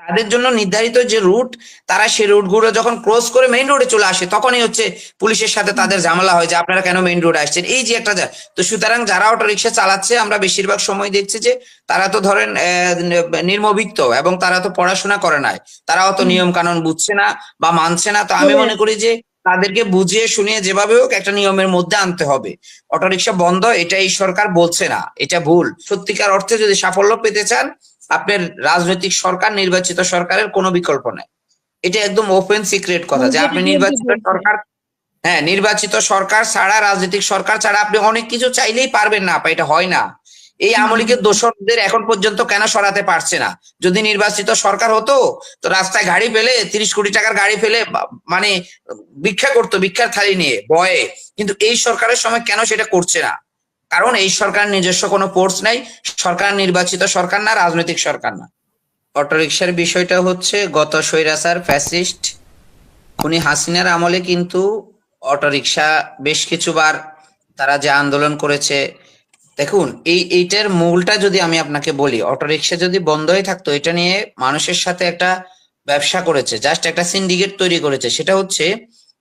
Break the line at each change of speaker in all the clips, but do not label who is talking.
তাদের জন্য নির্ধারিত যে রুট তারা সেই রুটগুলো যখন ক্রস করে মেইন রোডে চলে আসে তখনই হচ্ছে পুলিশের সাথে তাদের ঝামেলা হয় যে আপনারা কেন মেইন রোডে আসছেন। এই যে একটা তো সুতরাং যারা অটো রিক্সা চালাচ্ছে আমরা বেশিরভাগ সময় দেখছি যে তারা তো ধরেন আহ, নির্মবিক্ত এবং তারা তো পড়াশোনা করে নাই। তারা অত নিয়ম কানুন বুঝছে না বা মানছে না। তো আমি মনে করি যে তাদেরকে বুঝিয়ে শুনিয়ে যেভাবে হোক একটা নিয়মের মধ্যে আনতে হবে। অটোরিকশা বন্ধ এটা এই সরকার বলছে না এটা ভুল। সত্যিকার অর্থে যদি সাফল্য পেতে চান আপনার রাজনৈতিক সরকার নির্বাচিত সরকারের কোনো বিকল্প নাই। এটা একদম ওপেন সিক্রেট কথা যে আপনি নির্বাচিত সরকার হ্যাঁ নির্বাচিত সরকার ছাড়া রাজনৈতিক সরকার ছাড়া আপনি অনেক কিছু চাইলেই পারবেন না এটা হয় না। এই আমলিকের দোষরদের এখন পর্যন্ত কেন সরাতে পারছে না? যদি নির্বাচিত সরকার হতো, তো রাস্তায় গাড়ি ফেলে, তিরিশ কোটি টাকার গাড়ি ফেলে মানে ভিক্ষা করতো ভিক্ষার থালি নিয়ে, বয়ে। কিন্তু এই সরকারের সময় কেন সেটা করছে না? কারণ এই সরকার নিজস্ব কোনো ফোর্স নাই, সরকার নির্বাচিত সরকার না, রাজনৈতিক সরকার না। অটোরিকশার বিষয়টা হচ্ছে, গত স্বৈরাচার ফ্যাসিস্ট উনি হাসিনার আমলে কিন্তু অটোরিকশা বেশ কিছুবার তারা যে আন্দোলন করেছে দেখুন এই এইটার মূলটা যদি আমি আপনাকে বলি অটোরিকশা যদি বন্ধ হয়ে থাকতো এটা নিয়ে মানুষের সাথে একটা ব্যবসা করেছে জাস্ট একটা সিন্ডিকেট তৈরি করেছে। সেটা হচ্ছে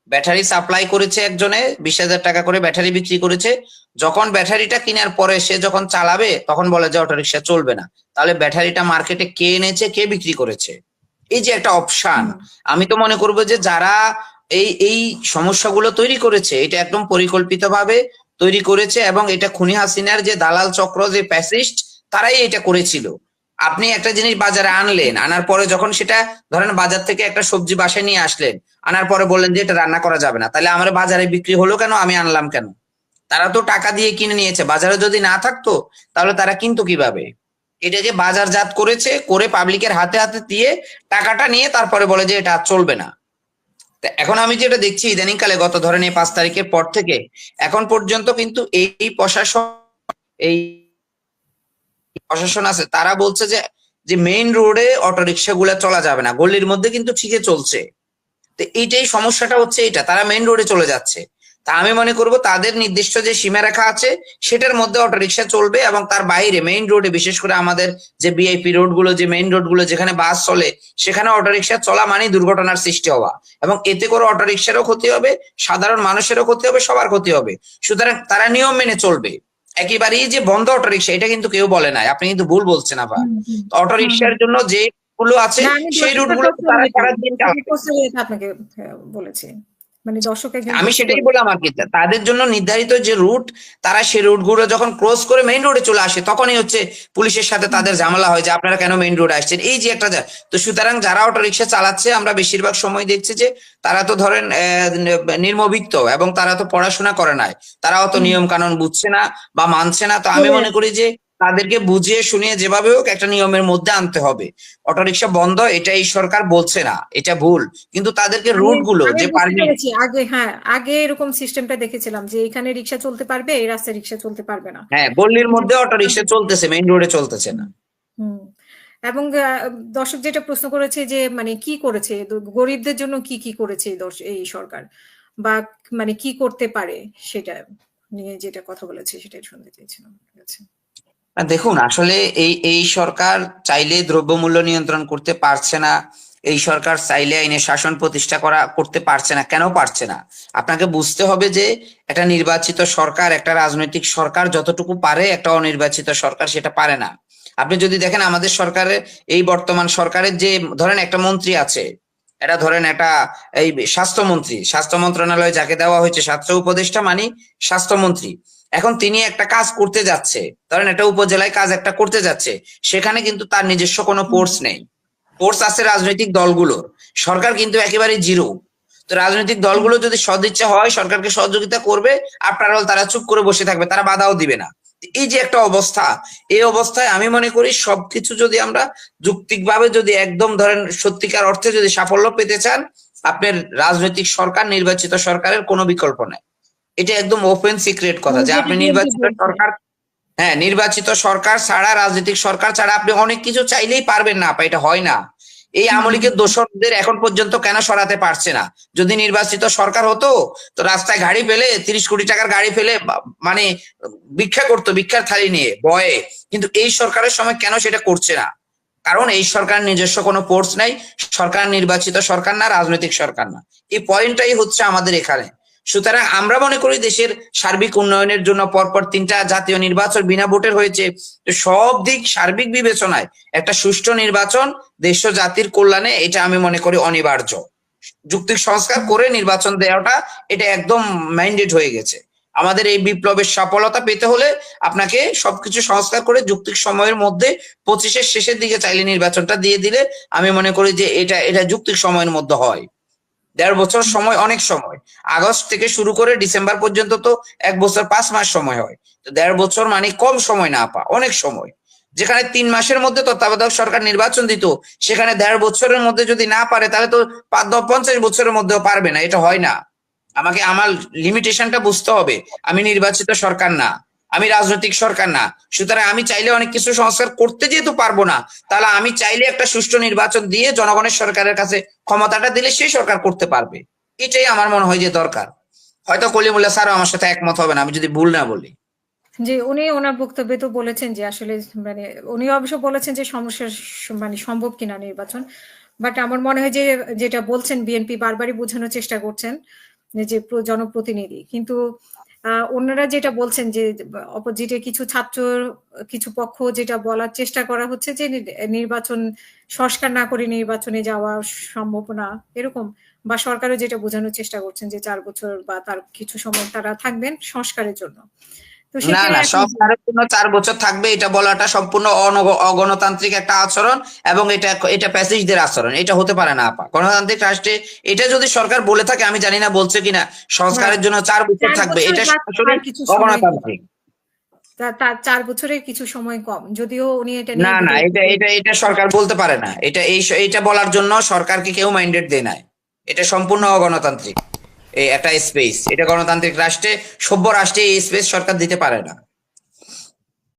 ব্যাটারি সাপ্লাই করেছে একজনে বিশ হাজার টাকা করে ব্যাটারি বিক্রি করেছে। যখন ব্যাটারিটা কেনার পরে সে যখন চালাবে তখন বলে যে অটোরিকশা চলবে না। তাহলে ব্যাটারিটা মার্কেটে কে এনেছে কে বিক্রি করেছে? এই যে একটা অপশান আমি তো মনে করব যে যারা এই এই সমস্যাগুলো তৈরি করেছে এটা একদম পরিকল্পিতভাবে তৈরি করেছে এবং এটা খুনি হাসিনার যে দালাল চক্র, যে প্যাসিস্ট তারাই এটা করেছিল। আপনি একটা জিনিস বাজারে আনলেন, আনার পরে যখন সেটা ধরেন বাজার থেকে একটা সবজি বাসায় নিয়ে আসলেন, আনার পরে বললেন যে এটা রান্না করা যাবে না, তাহলে আমার বাজারে বিক্রি হলো কেন, আমি আনলাম কেন? তারা তো টাকা দিয়ে কিনে নিয়েছে, বাজারে যদি না থাকতো, তাহলে তারা কিন্তু কীভাবে? এটা এটাকে বাজারজাত করেছে, করে পাবলিকের হাতে হাতে দিয়ে টাকাটা নিয়ে তারপরে বলে যে এটা চলবে না। এখন আমি যেটা দেখছি ইদানিংকালে গত ধরেন এই পাঁচ তারিখের পর থেকে, এখন পর্যন্ত কিন্তু এই প্রশাসন এই প্রশাসন আছে, তারা বলছে যে যে মেইন রোডে অটোরিকশা গুলা চলা যাবে না গল্লির মধ্যে কিন্তু ঠিকই চলছে। তো এইটাই সমস্যাটা হচ্ছে এটা তারা মেইন রোডে চলে যাচ্ছে। তা আমি মনে করব তাদের নির্দিষ্ট যে সীমারেখা আছে সেটার মধ্যে অটোরিকশা চলবে এবং তার বাইরে মেইন রোডে বিশেষ করে আমাদের যে বিআইপি রোডগুলো যে মেইন রোডগুলো যেখানে বাস চলে সেখানে অটোরিকশা চলা মানেই দুর্ঘটনার সৃষ্টি হওয়া এবং এতে করে অটোরিকশারও ক্ষতি হবে সাধারণ মানুষেরও ক্ষতি হবে সবার ক্ষতি হবে সুতরাং তারা নিয়ম মেনে চলবে একেবারেই যে বন্ধ অটোরিকশা এটা কিন্তু কেউ বলে নাই আপনি কিন্তু ভুল বলছেন আবার অটোরিকশার জন্য যে গুলো আছে সেই
রুটগুলো
তারা সারাদিন
আপনাকে বলেছি মানে দর্শক একজন
আমি সেটাই। বললাম আর কি তাদের জন্য নির্ধারিত যে রুট তারা সেই রুটগুলো যখন ক্রস করে মেইন রোডে চলে আসে তখনই হচ্ছে পুলিশের সাথে তাদের ঝামেলা হয় যে আপনারা কেন মেইন রোডে আসছেন এই যে একটা তো সুতরাং যারা অটো রিক্সা চালাচ্ছে আমরা বেশিরভাগ সময় দেখছি যে তারা তো ধরেন আহ, নির্মবিক্ত এবং তারা তো পড়াশোনা করে নাই তারা অত নিয়ম কানুন বুঝছে না বা মানছে না তো আমি
হ্যাঁ।
মনে করি যে তাদেরকে বুঝিয়ে শুনিয়ে যেভাবে হোক একটা নিয়মের মধ্যে আনতে হবে। অটোরিকশা বন্ধ এটা এই সরকার বলছে না এটা ভুল। কিন্তু তাদেরকে
রুটগুলো
যে পারমিট
আগে হ্যাঁ আগে এরকম সিস্টেমটা দেখেছিলাম যে এখানে রিক্সা চলতে পারবে এই রাস্তায় রিক্সা চলতে পারবে না।
হ্যাঁ গল্লির মধ্যে অটো রিক্সা চলতেছে মেইন রোডে চলতেছে না।
হুম এবং দর্শক যেটা প্রশ্ন করেছে যে মানে কি করেছে গরিবদের জন্য কি কি করেছে এই সরকার? বা মানে কি করতে পারে সেটা নিয়ে যেটা কথা বলেছে সেটাই শুনতে চেয়েছিলাম ঠিক আছে।
না, দেখুন, আসলে এই এই সরকার চাইলে দ্রব্যমূল্য নিয়ন্ত্রণ করতে পারছে না। এই সরকার চাইলে আইনের শাসন প্রতিষ্ঠা করা, করতে পারছে না। কেন পারছে না? আপনাকে বুঝতে হবে যে একটা নির্বাচিত সরকার, একটা রাজনৈতিক সরকার যতটুকু পারে, একটা অনির্বাচিত সরকার সেটা পারে না। আপনি যদি দেখেন, আমাদের সরকারের এই বর্তমান সরকারের যে, ধরেন একটা মন্ত্রী আছে, এটা ধরেন একটা, এই স্বাস্থ্যমন্ত্রী, স্বাস্থ্য মন্ত্রণালয় যাকে দেওয়া হয়েছে, স্বাস্থ্য উপদেষ্টা মানে স্বাস্থ্যমন্ত্রী। এখন তিনি একটা কাজ করতে যাচ্ছে। ধরেন একটা উপজেলায় কাজ একটা করতে যাচ্ছে। সেখানে কিন্তু তার নিজস্ব কোনো ফোর্স নেই। ফোর্স আছে রাজনৈতিক দলগুলোর। সরকার কিন্তু একেবারে জিরো তো রাজনৈতিক দলগুলো যদি সদিচ্ছা হয় সরকারকে সহযোগিতা করবে আপনারা তারা চুপ করে বসে থাকবে তারা বাধাও দিবে না। এই যে একটা অবস্থা এই অবস্থায় আমি মনে করি সবকিছু যদি আমরা যুক্তিকভাবে যদি একদম ধরেন সত্যিকার অর্থে যদি সাফল্য পেতে চান আপনার রাজনৈতিক সরকার নির্বাচিত সরকারের কোনো বিকল্প নাই। এটা একদম ওপেন সিক্রেট কথা যে আপনি নির্বাচিত সরকার হ্যাঁ নির্বাচিত সরকার ছাড়া রাজনৈতিক সরকার ছাড়া আপনি অনেক কিছু চাইলেই পারবেন না আপা, এটা হয় না। এই আমলিকের দোষরদের এখন পর্যন্ত কেন সরাতে পারছে না? যদি নির্বাচিত সরকার হতো তো রাস্তায় গাড়ি ফেলে তিরিশ কোটি টাকার গাড়ি ফেলে মানে ভিক্ষা করতো ভিক্ষার থালি নিয়ে বয়ে কিন্তু এই সরকারের সময় কেন সেটা করছে না? কারণ এই সরকার নিজস্ব কোনো ফোর্স নাই সরকার নির্বাচিত সরকার না রাজনৈতিক সরকার না। এই পয়েন্টটাই হচ্ছে আমাদের এখানে। সুতরাং আমরা মনে করি দেশের সার্বিক উন্নয়নের জন্য পরপর তিনটা জাতীয় নির্বাচন বিনা ভোটের হয়েছে। সব দিক সার্বিক বিবেচনায় একটা সুষ্ঠু নির্বাচন দেশ জাতির কল্যাণে এটা আমি মনে করি অনিবার্য। যুক্তিক সংস্কার করে নির্বাচন দেওয়াটা এটা একদম মাইন্ডেড হয়ে গেছে। আমাদের এই বিপ্লবের সফলতা পেতে হলে আপনাকে সবকিছু সংস্কার করে যুক্তিক সময়ের মধ্যে পঁচিশের শেষের দিকে চাইলে নির্বাচনটা দিয়ে দিলে আমি মনে করি যে এটা এটা যুক্তিক সময়ের মধ্যে হয়। দেড় বছর সময়, অনেক সময়। আগস্ট থেকে শুরু করে ডিসেম্বর পর্যন্ত তো এক বছর পাঁচ মাস সময় হয়। তো দেড় বছর মানে কম সময় না পা অনেক সময়। যেখানে তিন মাসের মধ্যে তত্ত্বাবধায়ক সরকার নির্বাচন দিত, সেখানে দেড় বছরের মধ্যে যদি না পারে, তাহলে তো পাঁচ দশ পঞ্চাশ বছরের মধ্যেও পারবে না, এটা হয় না। আমাকে আমার লিমিটেশনটা বুঝতে হবে, আমি নির্বাচিত সরকার না। আমি রাজনৈতিক সরকার না। সুতরাং আমি চাইলে অনেক কিছু সংস্কার করতে যেহেতু পারব না, তাহলে আমি চাইলে একটা সুষ্ঠু নির্বাচন দিয়ে জনগণের সরকারের কাছে ক্ষমতাটা দিলে সেই সরকার করতে পারবে। এটাই আমার মনে হয় যে দরকার। হয়তো কলিমুল্লাহ স্যারও আমার সাথে একমত হবে না আমি যদি ভুল না বলি।
যে উনি ওনার বক্তব্যে তো বলেছেন যে আসলে মানে উনি অবশ্য বলেছেন যে সমস্যা স- মানে সম্ভব কিনা নির্বাচন। বাট আমার মনে হয় যে যেটা বলছেন বিএনপি বারবারই বোঝানোর চেষ্টা করছেন, যে জনপ্রতিনিধি। কিন্তু অন্যরা যেটা বলছেন যে অপোজিটে কিছু ছাত্র কিছু পক্ষ যেটা বলার চেষ্টা করা হচ্ছে যে নির্বাচন, সংস্কার না করে নির্বাচনে যাওয়া সম্ভব না, এরকম। বা সরকারও যেটা বোঝানোর চেষ্টা করছেন যে চার বছর বা তার কিছু সময় তারা থাকবেন সংস্কারের জন্য।
না না সংস্কারের জন্য চার বছর থাকবে এটা বলাটা সম্পূর্ণ অগণতান্ত্রিক একটা আচরণ এবং এটা এটা প্যাসেজদের আচরণ এটা হতে পারে না আপা। গণতান্ত্রিক রাষ্ট্রে এটা যদি সরকার বলে থাকে আমি জানি না বলছে কিনা সংস্কারের জন্য চার বছর থাকবে এটা অগণতান্ত্রিক।
তার চার বছরের কিছু সময় কম যদিও উনি এটা
না না এটা এটা এটা সরকার বলতে পারে না। এটা এই এটা বলার জন্য সরকারকে কেউ মাইন্ডেড দেয় না এটা সম্পূর্ণ অগণতান্ত্রিক। একটা স্পেস এটা গণতান্ত্রিক রাষ্ট্রে সভ্য রাষ্ট্রে এই স্পেস সরকার দিতে পারে না।